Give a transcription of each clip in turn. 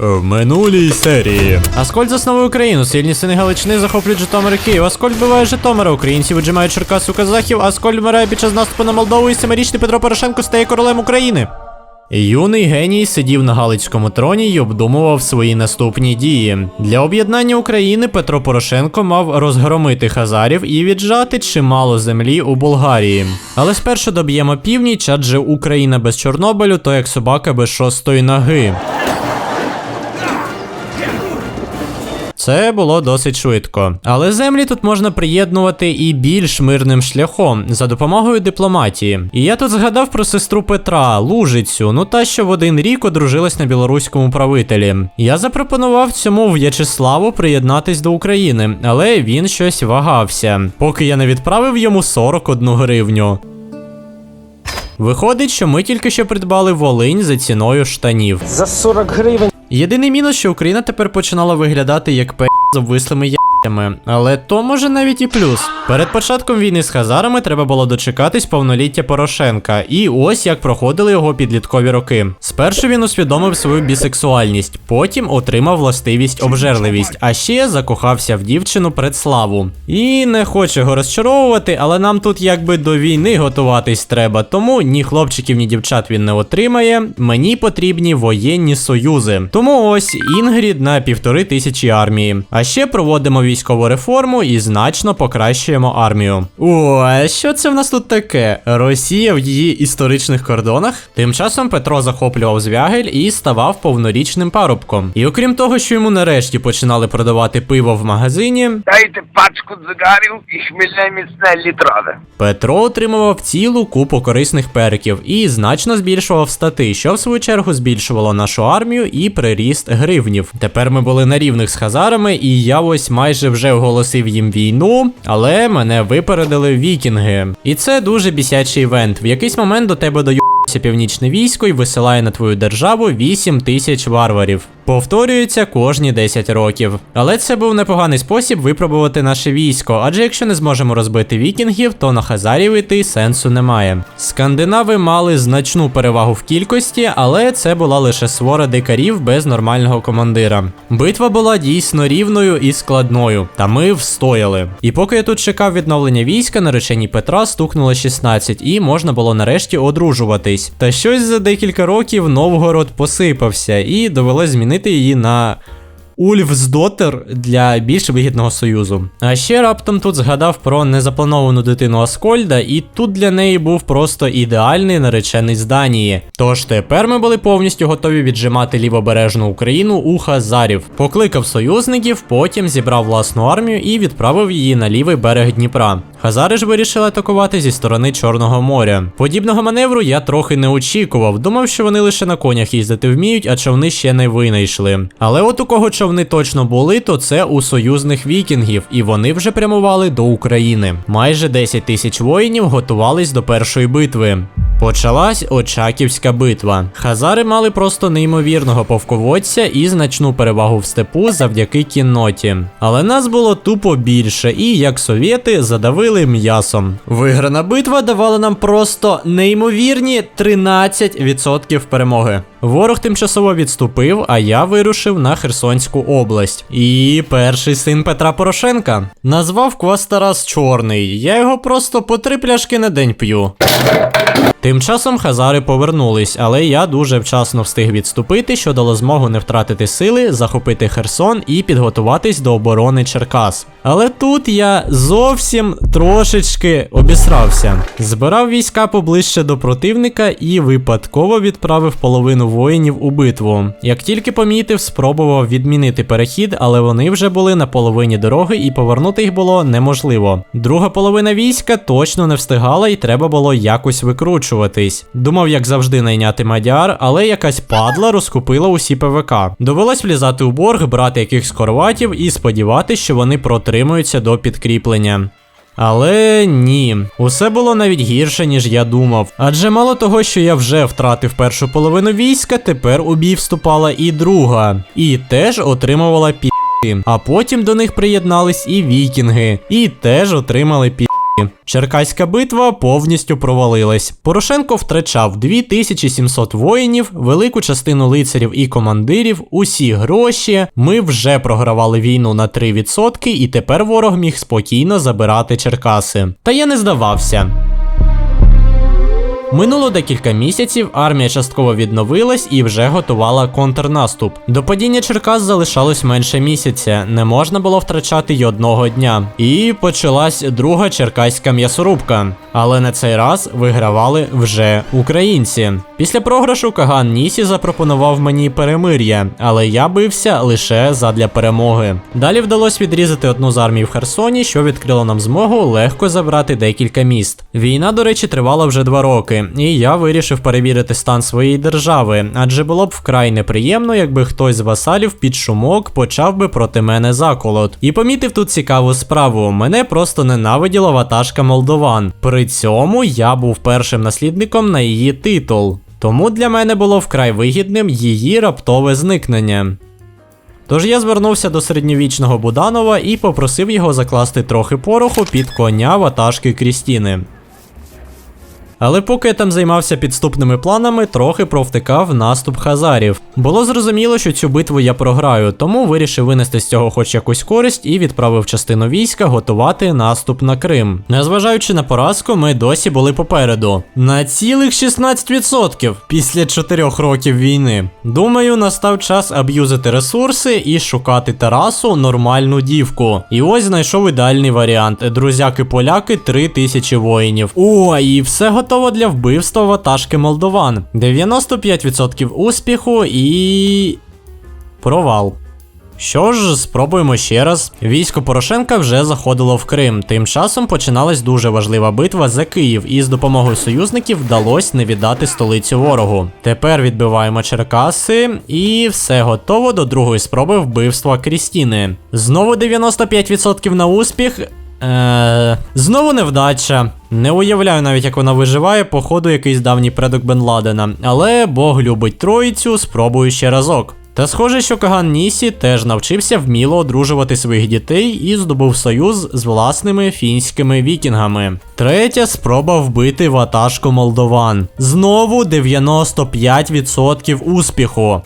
В минулій серії. Аскольд засновує Україну. Сильні сини Галичини захоплюють Житомир і Київ. Аскольд вбиває Житомира. Українці віджимають Черкас у казахів. Аскольд вмирає під час наступу на Молдову і семирічний Петро Порошенко стає королем України. Юний геній сидів на Галицькому троні і обдумував свої наступні дії. Для об'єднання України Петро Порошенко мав розгромити хазарів і віджати чимало землі у Болгарії. Але спершу доб'ємо північ, адже Україна без Чорнобилю, то як собака без шостої ноги. Це було досить швидко. Але землі тут можна приєднувати і більш мирним шляхом за допомогою дипломатії. І я тут згадав про сестру Петра, Лужицю, ну та що в один рік одружилась на білоруському правителі. Я запропонував цьому В'ячеславу приєднатись до України, але він щось вагався, поки я не відправив йому 41 гривню. Виходить, що ми тільки що придбали Волинь за ціною штанів. За 40 гривень. Єдиний мінус, що Україна тепер починала виглядати як пе з обвислими ями, але то може навіть і плюс. Перед початком війни з Хазарами треба було дочекатись повноліття Порошенка, і ось як проходили його підліткові роки. Спершу він усвідомив свою бісексуальність, потім отримав властивість обжерливість, а ще закохався в дівчину предславу. І не хочу його розчаровувати, але нам тут якби до війни готуватись треба, тому ні хлопчиків, ні дівчат він не отримає. Мені потрібні воєнні союзи. Тому ось Інгрід на півтори тисячі армії. А ще проводимо військову реформу і значно покращуємо армію. О, а що це в нас тут таке? Росія в її історичних кордонах? Тим часом Петро захоплював Звягель і ставав повнорічним парубком. І окрім того, що йому нарешті починали продавати пиво в магазині, Дайте пачку цигарів і хмільне міцне літрове. Петро отримував цілу купу корисних перків і значно збільшував стати, що в свою чергу збільшувало нашу армію і приріст гривнів. Тепер ми були на рівних з хазарами, і я ось майже вже оголосив їм війну, але мене випередили вікінги. І це дуже бісячий івент. В якийсь момент до тебе доюбся північне військо і висилає на твою державу 8 тисяч варварів. Повторюється кожні 10 років. Але це був непоганий спосіб випробувати наше військо, адже якщо не зможемо розбити вікінгів, то на хазарів іти сенсу немає. Скандинави мали значну перевагу в кількості, але це була лише свора дикарів без нормального командира. Битва була дійсно рівною і складною, та ми встояли. І поки я тут чекав відновлення війська, наречені Петра стукнуло 16, і можна було нарешті одружуватись. Та щось за декілька років Новгород посипався, і довелось змінити її на Ульфсдотер для більш вигідного союзу. А ще раптом тут згадав про незаплановану дитину Аскольда, і тут для неї був просто ідеальний наречений з Данії. Тож тепер ми були повністю готові віджимати лівобережну Україну у Хазарів. Покликав союзників, потім зібрав власну армію і відправив її на лівий берег Дніпра. Хазари ж вирішили атакувати зі сторони Чорного моря. Подібного маневру я трохи не очікував. Думав, що вони лише на конях їздити вміють, а човни ще не винайшли. Але от у кого човни точно були, то це у союзних вікінгів, і вони вже прямували до України. Майже 10 тисяч воїнів готувались до першої битви. Почалась Очаківська битва. Хазари мали просто неймовірного повководця і значну перевагу в степу завдяки кінноті. Але нас було тупо більше, і як совєти задавили м'ясом. Виграна битва давала нам просто неймовірні 13% перемоги. Ворог тимчасово відступив, а я вирушив на Херсонську область. І перший син Петра Порошенка назвав квас Тарас Чорний. Я його просто по три пляшки на день п'ю. Тим часом хазари повернулись, але я дуже вчасно встиг відступити, що дало змогу не втратити сили, захопити Херсон і підготуватись до оборони Черкас. Але тут я зовсім трошечки обісрався. Збирав війська поближче до противника і випадково відправив половину воїнів у битву. Як тільки помітив, спробував відмінити перехід, але вони вже були на половині дороги і повернути їх було неможливо. Друга половина війська точно не встигала і треба було якось викручуватись. Думав, як завжди, найняти мадяр, але якась падла розкупила усі ПВК. Довелось влізати у борг, брати якихось хорватів і сподіватися, що вони протримуються до підкріплення. Але ні, усе було навіть гірше, ніж я думав. Адже мало того, що я вже втратив першу половину війська, тепер у бій вступала і друга, і теж отримувала пі. А потім до них приєднались і вікінги, і теж отримали пі. Черкаська битва повністю провалилась. Порошенко втрачав 2700 воїнів, велику частину лицарів і командирів, усі гроші. Ми вже програвали війну на 3%, і тепер ворог міг спокійно забирати Черкаси. Та я не здавався. Минуло декілька місяців, армія частково відновилась і вже готувала контрнаступ. До падіння Черкас залишалось менше місяця, не можна було втрачати й одного дня. І почалась друга черкаська м'ясорубка. Але на цей раз вигравали вже українці. Після програшу Каган Нісі запропонував мені перемир'я, але я бився лише задля перемоги. Далі вдалося відрізати одну з армій в Херсоні, що відкрило нам змогу легко забрати декілька міст. Війна, до речі, тривала вже два роки, і я вирішив перевірити стан своєї держави, адже було б вкрай неприємно, якби хтось з васалів під шумок почав би проти мене заколот. І помітив тут цікаву справу: мене просто ненавиділа ватажка молдован. При цьому я був першим наслідником на її титул. Тому для мене було вкрай вигідним її раптове зникнення. Тож я звернувся до середньовічного Буданова і попросив його закласти трохи пороху під коня ватажки Крістіни. Але поки я там займався підступними планами, трохи провтикав наступ хазарів. Було зрозуміло, що цю битву я програю, тому вирішив винести з цього хоч якусь користь і відправив частину війська готувати наступ на Крим. Незважаючи на поразку, ми досі були попереду. На цілих 16% після 4 років війни. Думаю, настав час аб'юзити ресурси і шукати Тарасу нормальну дівку. І ось знайшов ідеальний варіант: друзяки-поляки 3000 воїнів. О, і все готово для вбивства ватажки молдован. 95% успіху і. Провал. Що ж, спробуємо ще раз. Військо Порошенка вже заходило в Крим. Тим часом починалась дуже важлива битва за Київ, і з допомогою союзників вдалося не віддати столицю ворогу. Тепер відбиваємо Черкаси, і все готово до другої спроби вбивства Крістіни. Знову 95% на успіх. Е, знову невдача. Не уявляю навіть, як вона виживає, походу якийсь давній предок Бен Ладена. Але Бог любить троїцю, спробую ще разок. Та схоже, що Каган Нісі теж навчився вміло одружувати своїх дітей і здобув союз з власними фінськими вікінгами. Третя спроба вбити ватажку молдован. Знову 95% успіху.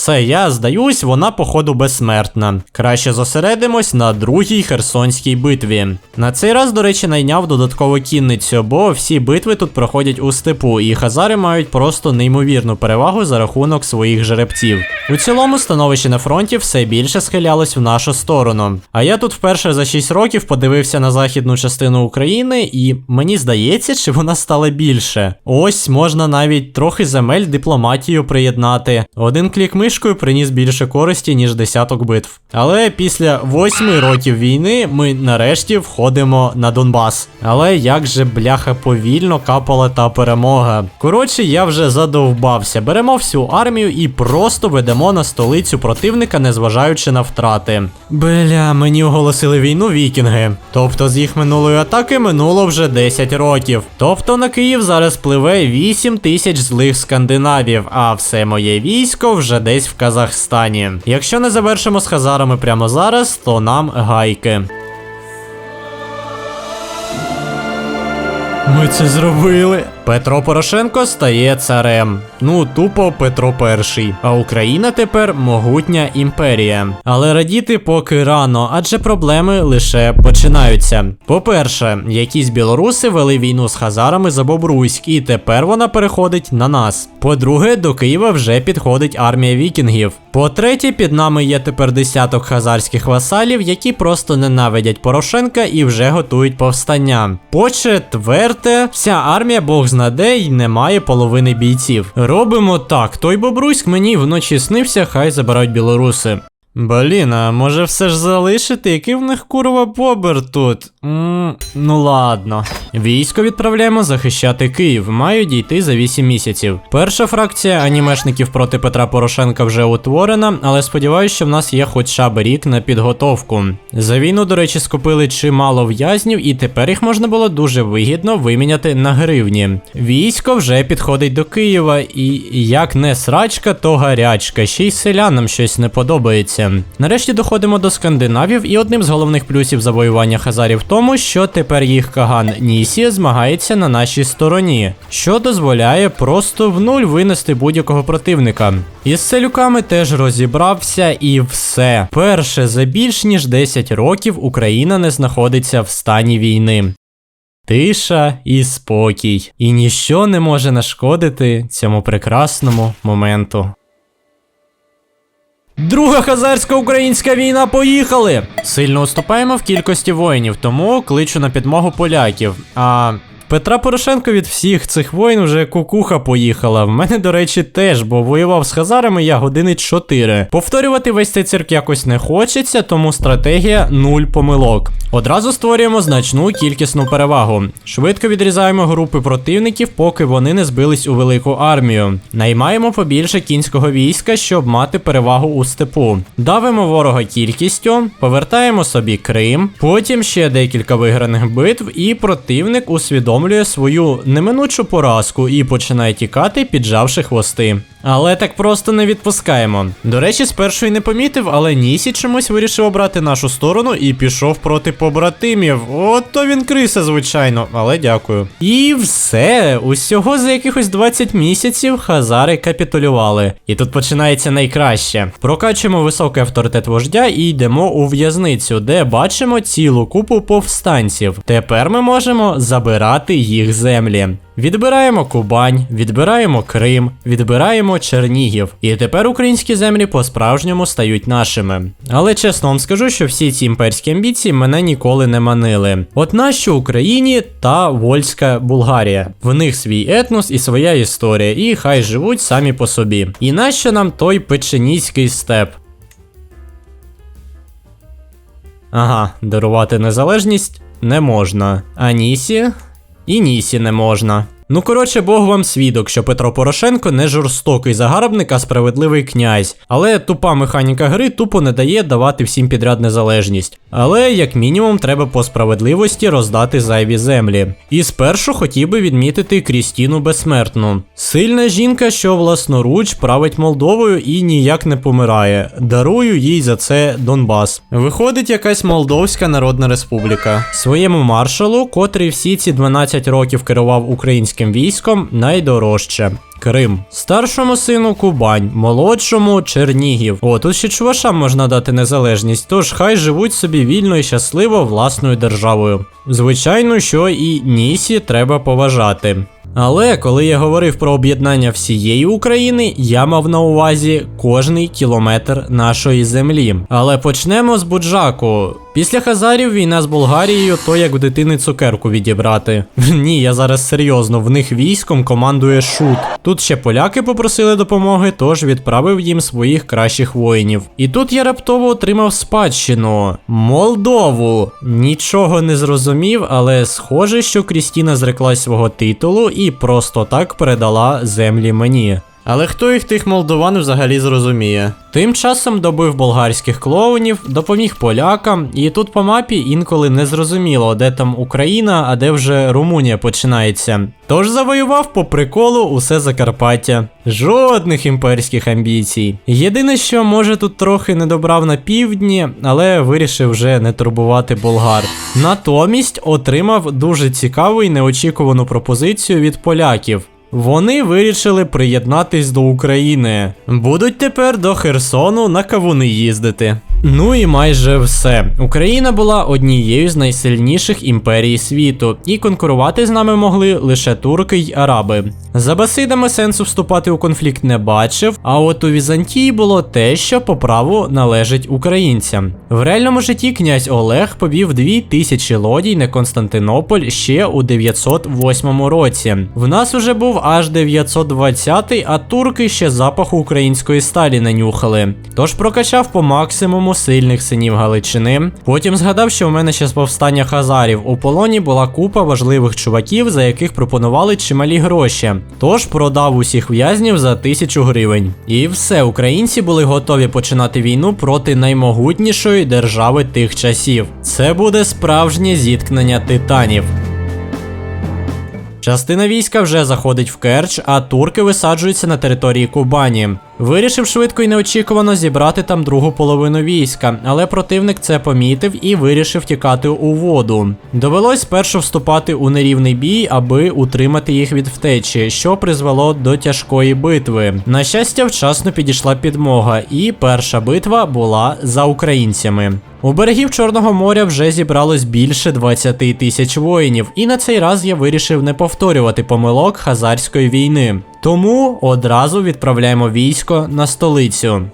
Все, я здаюсь, вона походу безсмертна. Краще зосередимось на другій Херсонській битві. На цей раз, до речі, найняв додаткову кінницю, бо всі битви тут проходять у степу, і хазари мають просто неймовірну перевагу за рахунок своїх жеребців. У цілому становище на фронті все більше схилялось в нашу сторону. А я тут вперше за 6 років подивився на західну частину України, і мені здається, чи вона стала більше. Ось можна навіть трохи земель дипломатію приєднати. Один клік мишкою приніс більше користі, ніж десяток битв. Але після восьми років війни ми нарешті входимо на Донбас. Але як же бляха повільно капала та перемога. Коротше, я вже задовбався. Беремо всю армію і просто ведемо на столицю противника, незважаючи на втрати. Бля, мені оголосили війну вікінги. Тобто з їх минулої атаки минуло вже 10 років. Тобто на Київ зараз пливе 8 тисяч злих скандинавів, а все моє військо вже десь в Казахстані. Якщо не завершимо з хазарами прямо зараз, то нам гайки. Ми це зробили. Петро Порошенко стає царем. Ну, тупо Петро І. А Україна тепер могутня імперія. Але радіти поки рано, адже проблеми лише починаються. По-перше, якісь білоруси вели війну з хазарами за Бобруйськ, і тепер вона переходить на нас. По-друге, до Києва вже підходить армія вікінгів. По-третє, під нами є тепер десяток хазарських васалів, які просто ненавидять Порошенка і вже готують повстання. По-четверте, вся армія Бог знаде й день немає половини бійців. Робимо так: той бобруськ мені вночі снився, хай забирають білоруси. Блін, а може все ж залишити? Який в них курва побер тут? м ну ладно. Військо відправляємо захищати Київ. Маю дійти за 8 місяців. Перша фракція анімешників проти Петра Порошенка вже утворена, але сподіваюся, що в нас є хоча б рік на підготовку. За війну, до речі, скупили чимало в'язнів, і тепер їх можна було дуже вигідно виміняти на гривні. Військо вже підходить до Києва, і як не срачка, то гарячка. Ще й селянам щось не подобається. Відбувається. Нарешті доходимо до скандинавів, і одним з головних плюсів завоювання Хазарів в тому, що тепер їх каган Нісі змагається на нашій стороні, що дозволяє просто в нуль винести будь-якого противника. Із селюками теж розібрався і все. Перше за більш ніж 10 років Україна не знаходиться в стані війни. Тиша і спокій, і ніщо не може нашкодити цьому прекрасному моменту. Друга хазарсько-українська війна, поїхали! Сильно уступаємо в кількості воїнів, тому кличу на підмогу поляків. А Петра Порошенко від всіх цих воїн вже кукуха поїхала. В мене, до речі, теж, бо воював з хазарами я години 4. Повторювати весь цей цирк якось не хочеться, тому стратегія нуль помилок. Одразу створюємо значну кількісну перевагу. Швидко відрізаємо групи противників, поки вони не збились у велику армію. Наймаємо побільше кінського війська, щоб мати перевагу у степу. Давимо ворога кількістю, повертаємо собі Крим, потім ще декілька виграних битв, і противник усвідомлює свою неминучу поразку і починає тікати, піджавши хвости. Але так просто не відпускаємо. До речі, спершу й не помітив, але Нісі чомусь вирішив обрати нашу сторону і пішов проти побратимів. Ото він криса, звичайно, але дякую. І все. Усього за якихось 20 місяців хазари капітулювали. І тут починається найкраще. Прокачуємо високий авторитет вождя і йдемо у в'язницю, де бачимо цілу купу повстанців. Тепер ми можемо забирати їх землі. Відбираємо Кубань, відбираємо Крим, відбираємо Чернігів. І тепер українські землі по-справжньому стають нашими. Але чесно вам скажу, що всі ці імперські амбіції мене ніколи не манили. От нащо Україні та Вольська Булгарія. В них свій етнос і своя історія, і хай живуть самі по собі. І нащо нам той печеніський степ? Ага, дарувати незалежність не можна. А Нісі? І Нісі не можна. Ну коротше, Бог вам свідок, що Петро Порошенко не жорстокий загарбник, а справедливий князь. Але тупа механіка гри тупо не дає давати всім підряд незалежність. Але як мінімум треба по справедливості роздати зайві землі. І спершу хотів би відмітити Крістіну Безсмертну. Сильна жінка, що власноруч править Молдовою і ніяк не помирає. Дарую їй за це Донбас. Виходить якась Молдовська Народна Республіка. Своєму маршалу, котрий всі ці 12 років керував українським військом, найдорожче. Крим. Старшому сину Кубань, молодшому Чернігів. О, тут ще чувашам можна дати незалежність, тож хай живуть собі вільно і щасливо власною державою. Звичайно, що і Нісі треба поважати. Але коли я говорив про об'єднання всієї України, я мав на увазі кожний кілометр нашої землі. Але почнемо з Буджаку. Після Хазарів війна з Болгарією, то як в дитини цукерку відібрати. Ні, я зараз серйозно, в них військом командує шут. Тут ще поляки попросили допомоги, тож відправив їм своїх кращих воїнів. І тут я раптово отримав спадщину Молдову. Нічого не зрозумів, але схоже, що Крістіна зреклась свого титулу і просто так передала землі мені. Але хто їх тих молдован взагалі зрозуміє? Тим часом добив болгарських клоунів, допоміг полякам, і тут по мапі інколи не зрозуміло, де там Україна, а де вже Румунія починається. Тож завоював по приколу усе Закарпаття. Жодних імперських амбіцій. Єдине, що може тут трохи не добрав на півдні, але вирішив вже не турбувати болгар. Натомість отримав дуже цікаву і неочікувану пропозицію від поляків. Вони вирішили приєднатись до України. Будуть тепер до Херсону на кавуни їздити. Ну і майже все. Україна була однією з найсильніших імперій світу, і конкурувати з нами могли лише турки й араби. За Басидами сенсу вступати у конфлікт не бачив, а от у Візантії було те, що по праву належить українцям. В реальному житті князь Олег повів дві тисячі лодій на Константинополь ще у 908 році. В нас уже був аж 920, а турки ще запаху української сталі не нюхали. Тож прокачав по максимуму сильних синів Галичини. Потім згадав, що в мене ще з повстання хазарів у полоні була купа важливих чуваків, за яких пропонували чималі гроші. Тож продав усіх в'язнів за тисячу гривень. І все, українці були готові починати війну проти наймогутнішої держави тих часів. Це буде справжнє зіткнення титанів. Частина війська вже заходить в Керч, а турки висаджуються на території Кубані. Вирішив швидко і неочікувано зібрати там другу половину війська, але противник це помітив і вирішив тікати у воду. Довелось спершу вступати у нерівний бій, аби утримати їх від втечі, що призвело до тяжкої битви. На щастя, вчасно підійшла підмога, і перша битва була за українцями. У берегів Чорного моря вже зібралось більше 20 тисяч воїнів, і на цей раз я вирішив не повторювати помилок Хазарської війни. Тому одразу відправляємо військо на столицю.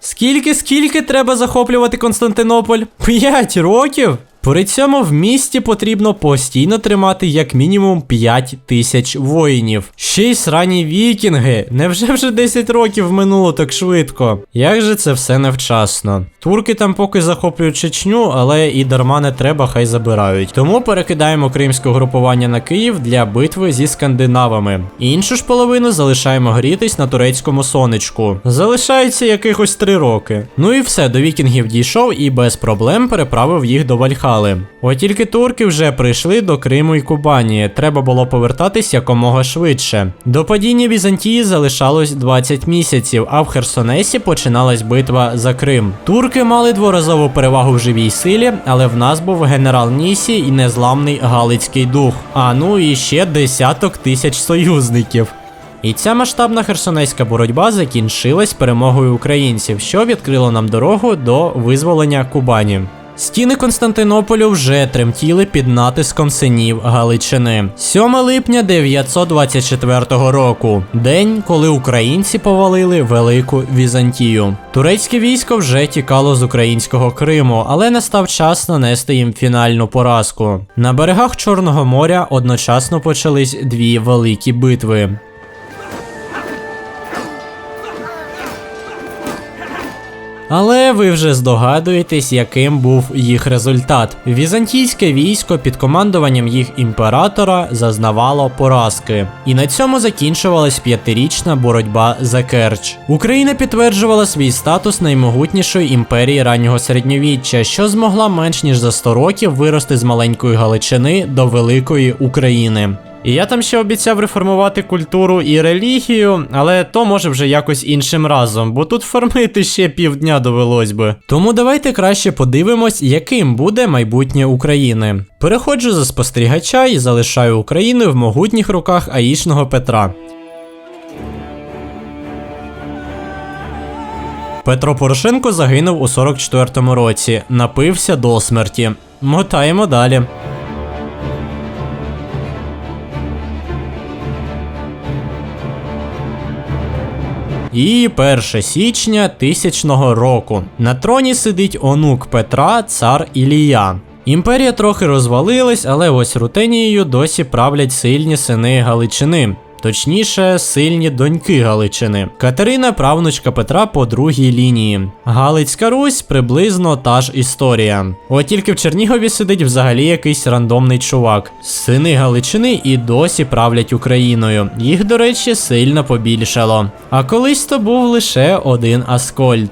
Скільки, скільки треба захоплювати Константинополь? П'ять років? При цьому в місті потрібно постійно тримати як мінімум 5 тисяч воїнів. Ще й срані вікінги. Невже вже 10 років минуло так швидко? Як же це все невчасно? Турки там поки захоплюють Чечню, але і дарма не треба, хай забирають. Тому перекидаємо кримське угрупування на Київ для битви зі скандинавами. Іншу ж половину залишаємо грітись на турецькому сонечку. Залишається якихось 3 роки. Ну і все, до вікінгів дійшов і без проблем переправив їх до Вальхали. От тільки турки вже прийшли до Криму і Кубані. Треба було повертатись якомога швидше. До падіння Візантії залишалось 20 місяців, а в Херсонесі починалась битва за Крим. Турки мали дворазову перевагу в живій силі, але в нас був генерал Нісі і незламний Галицький дух. А ну і ще десяток тисяч союзників. І ця масштабна херсонейська боротьба закінчилась перемогою українців, що відкрило нам дорогу до визволення Кубані. Стіни Константинополю вже тремтіли під натиском синів Галичини. 7 липня 924 року, день, коли українці повалили велику Візантію. Турецьке військо вже тікало з українського Криму, але настав час нанести їм фінальну поразку. На берегах Чорного моря одночасно почались дві великі битви. Але ви вже здогадуєтесь, яким був їх результат. Візантійське військо під командуванням їх імператора зазнавало поразки. І на цьому закінчувалась п'ятирічна боротьба за Керч. Україна підтверджувала свій статус наймогутнішої імперії раннього середньовіччя, що змогла менш ніж за 100 років вирости з маленької Галичини до великої України. І я там ще обіцяв реформувати культуру і релігію, але то може вже якось іншим разом, бо тут формити ще півдня довелось би. Тому давайте краще подивимось, яким буде майбутнє України. Переходжу за спостерігача і залишаю Україну в могутніх руках Аїшного Петра. Петро Порошенко загинув у 44-му році, напився до смерті. Мотаємо далі. І 1 січня тисячного року. На троні сидить онук Петра, цар Ілія. Імперія трохи розвалилась, але ось Рутенією досі правлять сильні сини Галичини. Точніше, сильні доньки Галичини. Катерина правнучка Петра по другій лінії. Галицька Русь приблизно та ж історія. От тільки в Чернігові сидить взагалі якийсь рандомний чувак. Сини Галичини і досі правлять Україною. Їх, до речі, сильно побільшало. А колись то був лише один Аскольд.